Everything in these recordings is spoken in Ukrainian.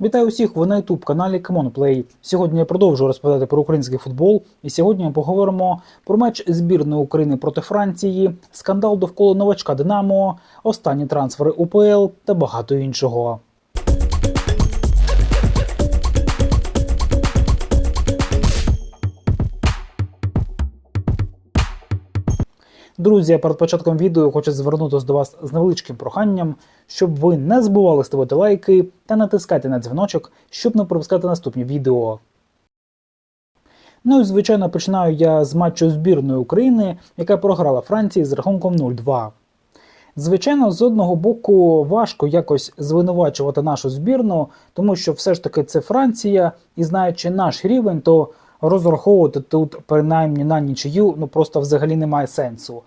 Вітаю усіх! Ви на youtube каналі Play. Сьогодні я продовжую розповідати про український футбол, і сьогодні ми поговоримо про матч збірної України проти Франції, скандал довкола новачка Динамо, останні трансфери УПЛ та багато іншого. Друзі, перед початком відео хочу звернутися до вас з невеличким проханням, щоб ви не забували ставити лайки та натискати на дзвіночок, щоб не пропускати наступні відео. Ну і звичайно починаю я з матчу збірної України, яка програла Франції з рахунком 0-2. Звичайно, з одного боку важко якось звинувачувати нашу збірну, тому що все ж таки це Франція, і знаючи наш рівень, то розраховувати тут принаймні на нічию ну просто взагалі немає сенсу.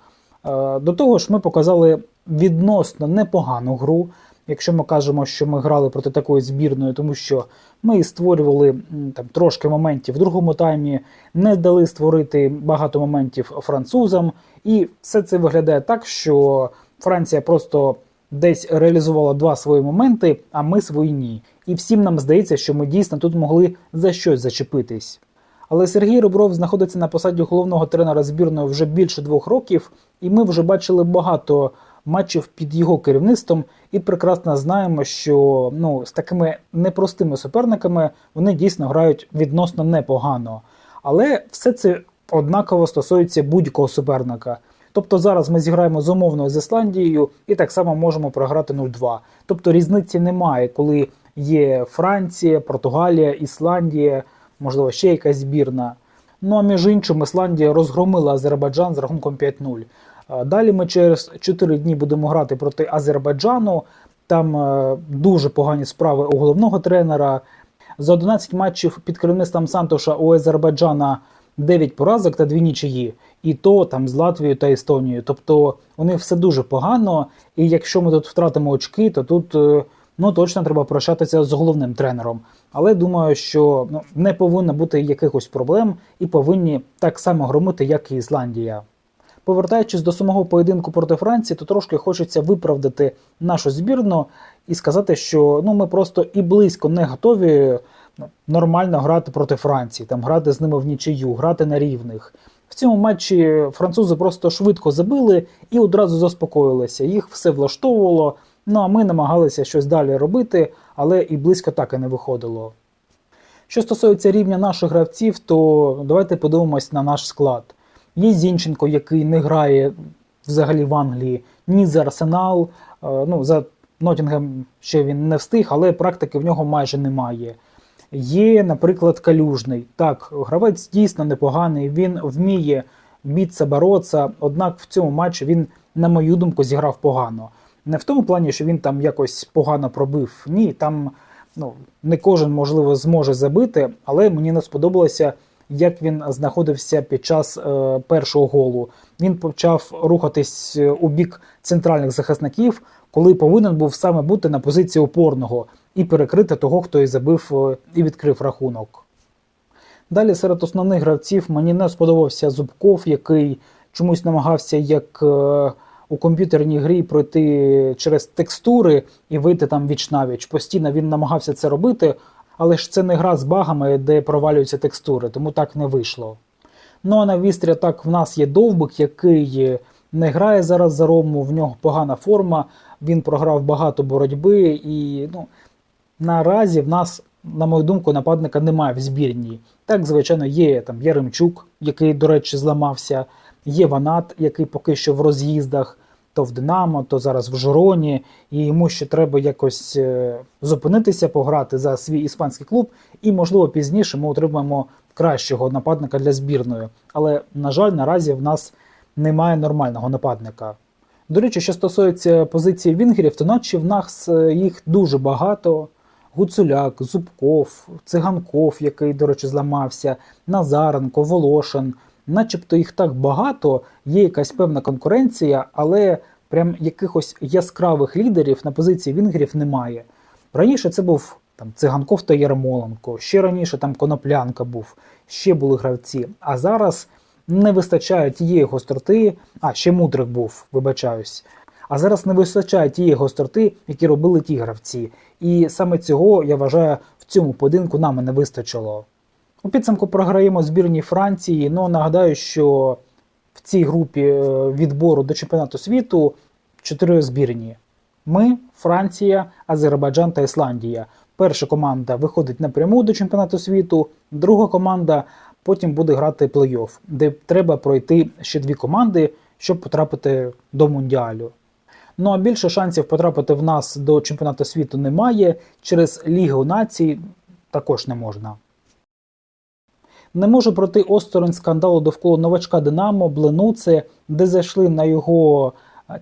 Е, До того ж, ми показали відносно непогану гру. Якщо ми кажемо, що ми грали проти такої збірної, тому що ми створювали там трошки моментів в другому таймі, не дали створити багато моментів французам, і все це виглядає так, що Франція просто десь реалізувала два свої моменти, а ми свої ні. І всім нам здається, що ми дійсно тут могли за щось зачепитись. Але Сергій Ребров знаходиться на посаді головного тренера збірної вже більше двох років, і ми вже бачили багато матчів під його керівництвом, і прекрасно знаємо, що ну, з такими непростими суперниками вони дійсно грають відносно непогано. Але все це однаково стосується будь-якого суперника. Тобто зараз ми зіграємо з умовною з Ісландією і так само можемо програти 0-2. Тобто різниці немає, коли є Франція, Португалія, Ісландія, можливо, ще якась збірна. Ну а між іншим, Ісландія розгромила Азербайджан з рахунком 5-0. Е, Далі ми через 4 дні будемо грати проти Азербайджану. Там е, дуже погані справи у головного тренера. За 11 матчів під керівництвом Сантоша у Азербайджана 9 поразок та 2 нічиї. І то там з Латвією та Естонією. Тобто у них все дуже погано. І якщо ми тут втратимо очки, то тут е, ну точно треба прощатися з головним тренером. Але думаю, що ну, не повинно бути якихось проблем і повинні так само громити, як і Ісландія. Повертаючись до самого поєдинку проти Франції, то трошки хочеться виправдати нашу збірну і сказати, що ну ми просто і близько не готові ну, нормально грати проти Франції, там грати з ними в нічию, грати на рівних. В цьому матчі французи просто швидко забили і одразу заспокоїлися. Їх все влаштовувало. Ну а ми намагалися щось далі робити, але і близько так і не виходило. Що стосується рівня наших гравців, то давайте подивимось на наш склад. Є Зінченко, який не грає взагалі в Англії, ні за Арсенал. е, Ну, за Нотінгем ще він не встиг, але практики в нього майже немає. Є, наприклад, Калюжний. Так, гравець дійсно непоганий, він вміє бітися, боротися, однак в цьому матчі він, на мою думку, зіграв погано. Не в тому плані, що він там якось погано пробив. Ні, там ну, не кожен, можливо, зможе забити, але мені не сподобалося, як він знаходився під час е, першого голу. Він почав рухатись е, у бік центральних захисників, коли повинен був саме бути на позиції опорного і перекрити того, хто і забив е, і відкрив рахунок. Далі серед основних гравців мені не сподобався Зубков, який чомусь намагався як е, у комп'ютерній грі пройти через текстури і вийти там віч навіч. Постійно він намагався це робити, але ж це не гра з багами, де провалюються текстури, тому так не вийшло. Ну а на вістрі так в нас є довбик, який не грає зараз за Рому, в нього погана форма, він програв багато боротьби і ну, наразі в нас, на мою думку, нападника немає в збірній. Так, звичайно, є там Яремчук, який, до речі, зламався, є Ванат, який поки що в роз'їздах, то в Динамо, то зараз в Жироні, і йому ще треба якось е, зупинитися, пограти за свій іспанський клуб, і, можливо, пізніше ми отримаємо кращого нападника для збірної. Але, на жаль, наразі в нас немає нормального нападника. До речі, що стосується позиції Вінгерів, то наче в нас е, їх дуже багато. Гуцуляк, Зубков, Циганков, який, до речі, зламався, Назаренко, Волошин. Начебто їх так багато, є якась певна конкуренція, але прям якихось яскравих лідерів на позиції Вінгерів немає. Раніше це був там Циганков та Ярмоленко, ще раніше там Коноплянка був, ще були гравці. А зараз не вистачає тієї гостроти, а ще мудрик був, вибачаюсь. А зараз не вистачає тієї гостроти, які робили ті гравці. І саме цього я вважаю в цьому поєдинку нам не вистачило. У підсумку програємо збірній Франції. Ну нагадаю, що в цій групі е, відбору до чемпіонату світу чотири збірні: ми, Франція, Азербайджан та Ісландія. Перша команда виходить напряму до чемпіонату світу, друга команда потім буде грати плей-офф, де треба пройти ще дві команди, щоб потрапити до мундіалю. Ну а більше шансів потрапити в нас до чемпіонату світу немає. Через Лігу націй також не можна. Не може пройти осторонь скандалу довкола новачка Динамо Бленуце, де зайшли на його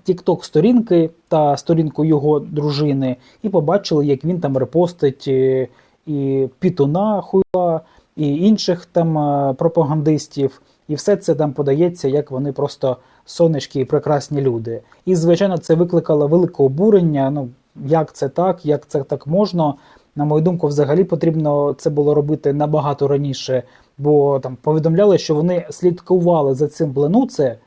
тікток сторінки та сторінку його дружини, і побачили, як він там репостить е, і Пітуна Хуйла, і інших там е, пропагандистів. І все це там подається, як вони просто сонечки і прекрасні люди. І, звичайно, це викликало велике обурення. Ну, як це так, як це так можна. На мою думку, взагалі потрібно це було робити набагато раніше, бо там повідомляли, що вони слідкували за цим Бленуце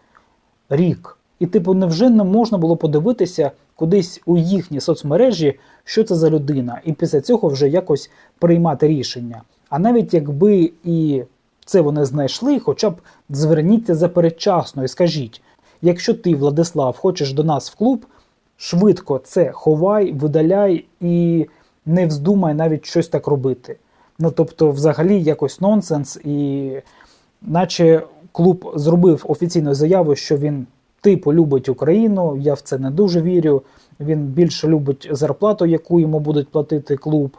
рік. І, типу, невже не можна було подивитися кудись у їхній соцмережі, що це за людина, і після цього вже якось приймати рішення. А навіть якби і це вони знайшли, хоча б зверніться запередчасно і скажіть: якщо ти, Владислав, хочеш до нас в клуб, швидко це ховай, видаляй і не вздумай навіть щось так робити. Ну тобто, взагалі, якось нонсенс, і наче клуб зробив офіційну заяву, що він типу любить Україну. Я в це не дуже вірю. Він більше любить зарплату, яку йому будуть платити клуб.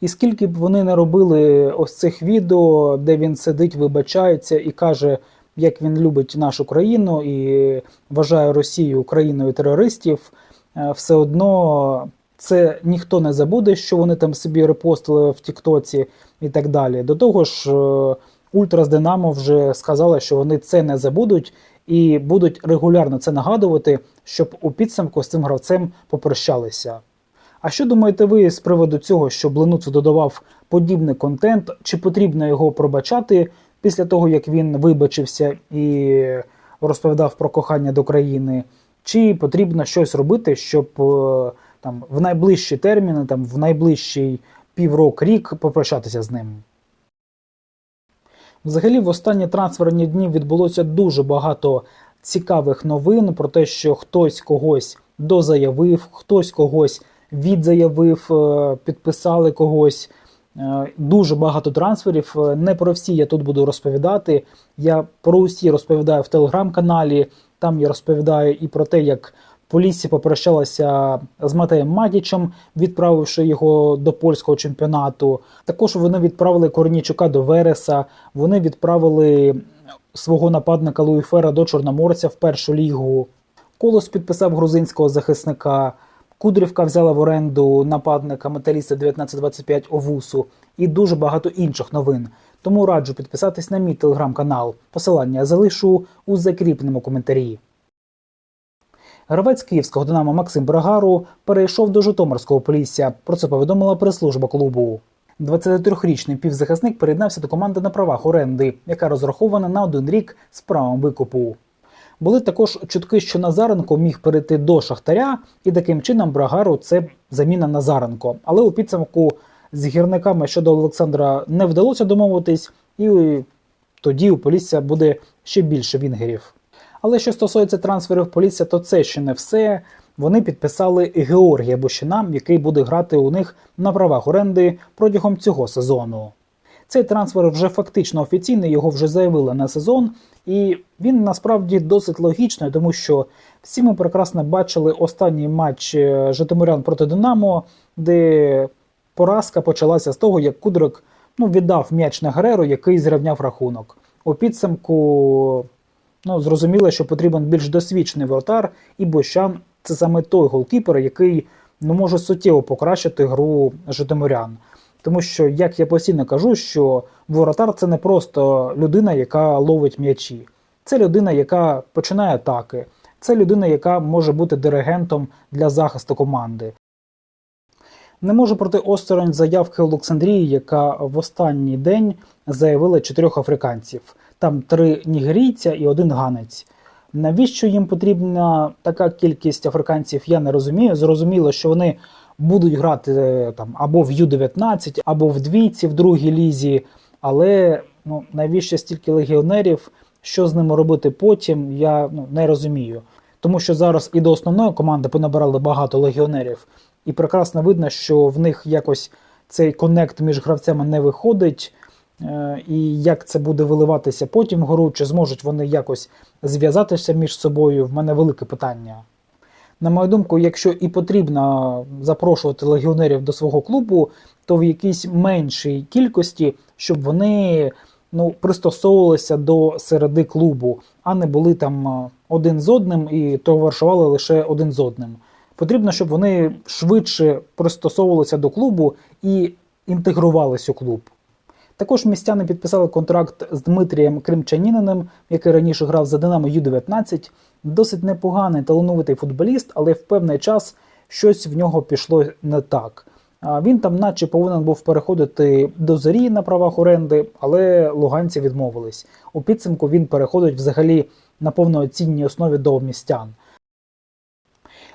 І скільки б вони не робили ось цих відео, де він сидить, вибачається і каже, як він любить нашу країну і вважає Росію Україною терористів, е, все одно це ніхто не забуде, що вони там собі репостили в Тіктоці і так далі. До того ж, е, Ультра Динамо вже сказали, що вони це не забудуть і будуть регулярно це нагадувати, щоб у підсумку з цим гравцем попрощалися. А що думаєте ви з приводу цього, що Бленуцу додавав подібний контент? Чи потрібно його пробачати після того, як він вибачився і розповідав про кохання до країни? Чи потрібно щось робити, щоб е, там в найближчі терміни, там в найближчий піврок рік попрощатися з ним? Взагалі, в останні трансферні дні відбулося дуже багато цікавих новин про те, що хтось когось дозаявив, хтось когось відзаявив, е, підписали когось. Е, Дуже багато трансферів. Е, Не про всі я тут буду розповідати. Я про усі розповідаю в телеграм-каналі. Там я розповідаю і про те, як Полісся попрощалася з Матеєм Матічем, відправивши його до польського чемпіонату. Також вони відправили Корнічука до Вереса. Вони відправили свого нападника Луїфера до Чорноморця в першу лігу. Колос підписав грузинського захисника. Кудрівка взяла в оренду нападника металіста 1925 Овусу і дуже багато інших новин. Тому раджу підписатись на мій телеграм-канал. Посилання залишу у закріпленому коментарі. Гравець київського Динамо Максим Брагару перейшов до Житомирського полісся. Про це повідомила прес-служба клубу. 23-річний півзахисник приєднався до команди на правах оренди, яка розрахована на один рік з правом викупу. Були також чутки, що Назаренко міг перейти до Шахтаря, і таким чином Брагару це заміна Назаренко. Але у підсумку з гірниками щодо Олександра не вдалося домовитись, і тоді у Полісся буде ще більше вінгерів. Але що стосується трансферів Полісся, то це ще не все. Вони підписали Георгія Бущина, який буде грати у них на правах оренди протягом цього сезону. Цей трансфер вже фактично офіційний, його вже заявили на сезон, і він насправді досить логічний, тому що всі ми прекрасно бачили останній матч е, Житомирян проти Динамо, де поразка почалася з того, як Кудрик ну, віддав м'яч на Гереру, який зрівняв рахунок. У підсумку ну, зрозуміло, що потрібен більш досвідчений воротар, і Бощан це саме той голкіпер, який ну, може суттєво покращити гру Житомирян. Тому що, як я постійно кажу, що воротар це не просто людина, яка ловить м'ячі, це людина, яка починає атаки, це людина, яка може бути диригентом для захисту команди. Не можу проти осторонь заявки Олександрії, яка в останній день заявила чотирьох африканців. Там три нігерійця і один ганець. Навіщо їм потрібна така кількість африканців, я не розумію. Зрозуміло, що вони будуть грати е, там або в Ю-19, або в двійці в другій лізі. Але ну навіщо стільки легіонерів? Що з ними робити потім? Я ну не розумію. Тому що зараз і до основної команди понабирали багато легіонерів, і прекрасно видно, що в них якось цей коннект між гравцями не виходить. Е, І як це буде виливатися потім вгору, чи зможуть вони якось зв'язатися між собою? В мене велике питання. На мою думку, якщо і потрібно запрошувати легіонерів до свого клубу, то в якійсь меншій кількості, щоб вони ну, пристосовувалися до середи клубу, а не були там е, один з одним і товаришували лише один з одним. Потрібно, щоб вони швидше пристосовувалися до клубу і інтегрувалися у клуб. Також містяни підписали контракт з Дмитрієм Кримчаніниним, який раніше грав за Динамо Ю-19. Досить непоганий талановитий футболіст, але в певний час щось в нього пішло не так. Він там, наче повинен був переходити до зорі на правах оренди, але луганці відмовились. У підсумку він переходить взагалі на повноцінній основі до містян.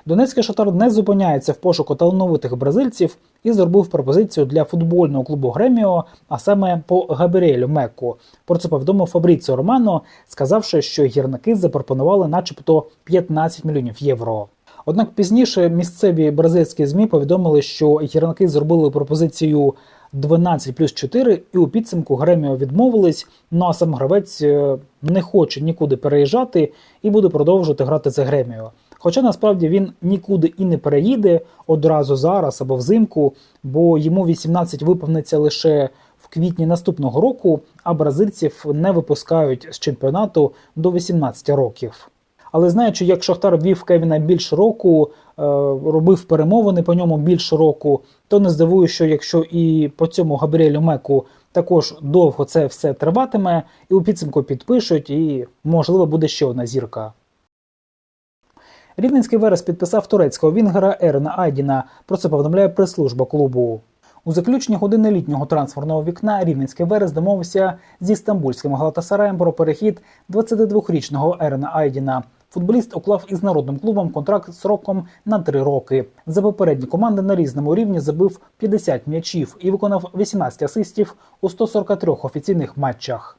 Донецький шатар не зупиняється в пошуку талановитих бразильців і зробив пропозицію для футбольного клубу Греміо, а саме по Габріелю Мекку. Про це повідомив Фабріціо Романо, сказавши, що гірники запропонували, начебто, 15 мільйонів євро. Однак пізніше місцеві бразильські змі повідомили, що гірники зробили пропозицію 12 плюс 4, і у підсумку Греміо відмовились. Ну а сам гравець е, не хоче нікуди переїжджати і буде продовжувати грати за Греміо. Хоча насправді він нікуди і не переїде одразу зараз або взимку, бо йому 18 виповниться лише в квітні наступного року, а бразильців не випускають з чемпіонату до 18 років. Але знаючи, як Шахтар вів Кевіна більше року, е, робив перемовини по ньому більше року, то не здивую, що якщо і по цьому Габріелю Меку також довго це все триватиме, і у підсумку підпишуть, і можливо буде ще одна зірка. Рівненський Верес підписав турецького вінгера Ерена Айдіна. Про це повідомляє прес-служба клубу. У заключні години літнього трансферного вікна Рівненський Верес домовився зі стамбульським Галатасараєм про перехід 22-річного Ерена Айдіна. Футболіст уклав із народним клубом контракт сроком на три роки. За попередні команди на різному рівні забив 50 м'ячів і виконав 18 асистів у 143 офіційних матчах.